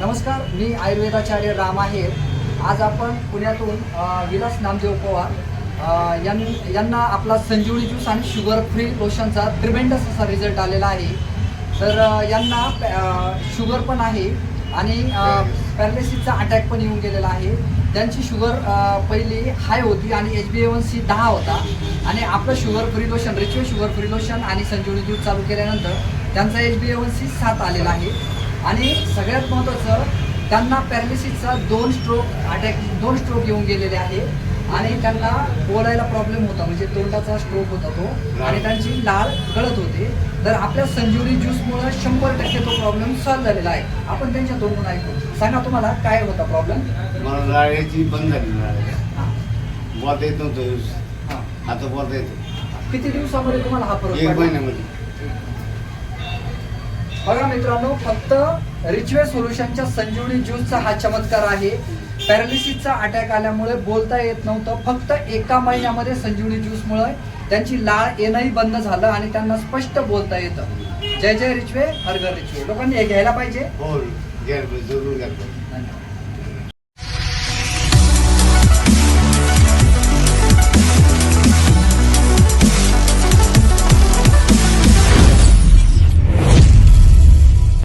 नमस्कार मी आयुर्वेदाचार्य राम आहे आज आपण पुण्यातून विलास नामदेव पवार यां- यांना आपला संजीवनी ज्यूस आणि शुगर फ्री लोशनचा ट्रिमेंडस असा रिझल्ट आलेला आहे. तर यांना शुगर पण आहे आणि पॅरालिसिसचा अटॅक पण येऊन गेलेला आहे. त्यांची शुगर पहिली हाय होती आणि H B A one C दहा होता. आणि आपलं sugar free lotion ritual sugar free lotion आणि संजीवनी ज्यूस चालू केल्यानंतर त्यांचा H B A one C सात आलेला आहे. आणि सगळ्यात महत्त्वाचं त्यांना पॅरालिसिसचा दोन स्ट्रोक अटॅक दोन स्ट्रोक येऊन गेलेले आहे. आणि त्यांना बोलायला प्रॉब्लेम होता म्हणजे तोंडाचा स्ट्रोक होता तो. आणि त्यांची लाळ गळत होते. तर आपल्या संजीवनी ज्यूसमुळे शंभर टक्के तो प्रॉब्लेम सॉल्व्ह झालेला आहे. आपण त्यांच्या तोंडून ऐकू. सांगा तुम्हाला काय होता प्रॉब्लेम मला बंद झाली बोलता येत नव्हतं आता बोलता येतं. किती दिवसामध्ये तुम्हाला हा फरक एक? महिन्यामध्ये. बघा मित्रांनो फक्त रिचवे सोल्युशनच्या संजीवनी ज्यूसचा हा चमत्कार आहे. पॅरालिसिसचा अटॅक आल्यामुळे बोलता येत नव्हतं. फक्त एका महिन्यामध्ये संजीवनी ज्यूसमुळे त्यांची लाळ येणंही बंद झालं आणि त्यांना स्पष्ट बोलता येतं. जय जय रिचवे हरगर रिचवे. लोकांनी हे घ्यायला पाहिजे. हो घ्यायला पाहिजे. धन्यवाद.